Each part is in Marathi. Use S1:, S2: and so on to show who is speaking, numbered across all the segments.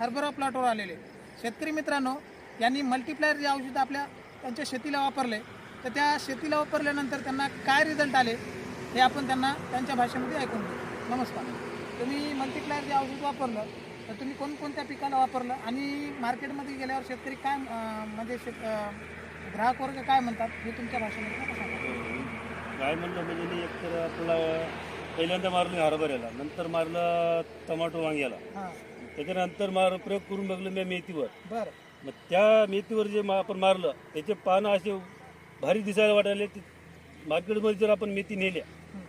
S1: हरभरा प्लॉटवर आलेले. शेतकरी मित्रांनो यांनी मल्टीप्लायर जे औषध आपल्या त्यांच्या शेतीला वापरले तर त्या शेतीला वापरल्यानंतर त्यांना काय रिझल्ट आले हे आपण त्यांना त्यांच्या भाषेमध्ये ऐकून घेऊ. नमस्कार. तुम्ही मल्टीप्लायर जे औषध वापरलं तर तुम्ही कोणकोणत्या पिकाला वापरलं आणि मार्केटमध्ये गेल्यावर शेतकरी काय म्हणजे शेत ग्राहक वर्ग काय म्हणतात हे तुमच्या भाषेमध्ये
S2: काय म्हणलं म्हणजे मी एक तर आपला पहिल्यांदा मारलं हरभऱ्याला नंतर मारलं टमाटो वांग्याला.
S1: हां.
S2: त्याच्यानंतर मार प्रयोग करून बघलं मी मेथीवर.
S1: बरं.
S2: मग त्या मेथीवर जे मा- आपण मारलं त्याचे पानं असे भारी दिसायला वाटायले. ते मार्केटमध्ये जर आपण मेथी नेल्या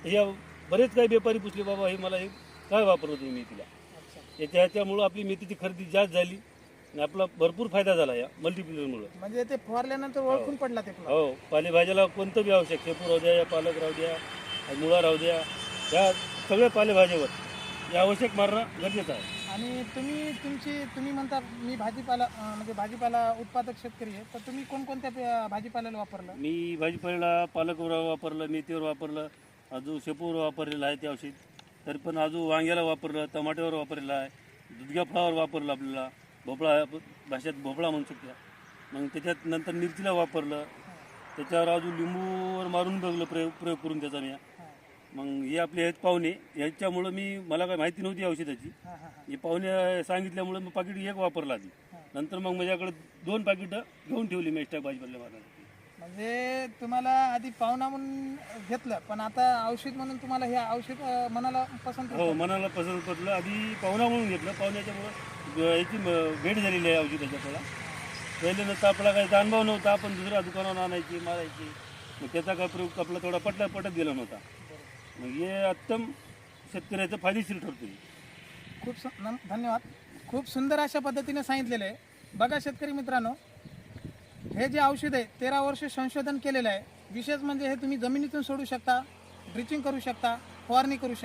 S2: तर या बरेच काही व्यापारी पुसले बाबा हे मला हे काय वापरलं तुम्ही मेथीला?
S1: अच्छा.
S2: त्याच्या ह्याच्यामुळं आपली मेथीची खरेदी जास्त झाली आणि आपला भरपूर फायदा झाला या मल्टीप्लेअरमुळं
S1: म्हणजे ते फवारल्यानंतर ओळखून पडला ते.
S2: हो. पालेभाज्याला कोणतं बी आवश्यक शेपू राहू द्या या पालक राहू द्या मुळा राहू द्या या सगळ्या पालेभाज्यावर. हे आवश्यक मारणं गरजेचं आहे.
S1: आणि तुम्ही तुमची तुम्ही म्हणता मी भाजीपाला अं, म्हणजे भाजीपाला उत्पादक शेतकरी आहे तर तुम्ही कोणकोणत्या पे- भाजीपाल्याला वापरलं?
S2: मी भाजीपाल्याला पालकवर वापरलं मेथीवर वापरलं अजून शेपूवर वापरलेलं आहे ते औषध. तरी पण अजून वांग्याला वापरलं टमाट्यावर वापरलेलं आहे दुधग्या फळावर वापरलं आपल्याला भोपळा भाषेत भोपळा म्हणू शकता. मग त्याच्यात नंतर मिरचीला वापरलं. त्याच्यावर अजून लिंबूवर मारून बघलं प्रयोग प्रयोग करून त्याचा मी. मग हे आपले आहेत पाहुणे. ह्याच्यामुळं मी मला काय माहिती नव्हती औषधाची.
S1: हां हां हां.
S2: हे पाहुणे सांगितल्यामुळे मग पाकिट एक वापरला आधी. नंतर मग माझ्याकडे दोन पाकिटं घेऊन ठेवली मी एक्स्ट्रा भाजीपाल्या मारण्यासाठी
S1: म्हणजे तुम्हाला आधी पाहुणा म्हणून घेतलं पण आता औषध म्हणून तुम्हाला हे औषध अं, मनाला पसंत
S2: हो मनाला पसंत पडलं. आधी पाहुणा म्हणून घेतलं. पाहुण्याच्यामुळं याची म- भेट झालेली आहे औषधाच्या फळा पहिले नंतर आपला काही अनुभव नव्हता आपण दुसऱ्या दुकानावर आणायची मारायची. मग त्याचा काय प्रयोग आपला थोडा पटला पटत गेला नव्हता. मग हे उत्तम शेतकऱ्याचं फायदेशीर ठरतो
S1: खूप सु- नम- धन्यवाद. खूप सुंदर अशा पद्धतीने सांगितलेलं आहे. बघा शेतकरी मित्रांनो हे जे औषध आहे तेरा वर्ष संशोधन केलेलं आहे. विशेष म्हणजे हे तुम्ही जमिनीतून सोडू शकता ड्रिचिंग करू शकता फवारणी करू शकता.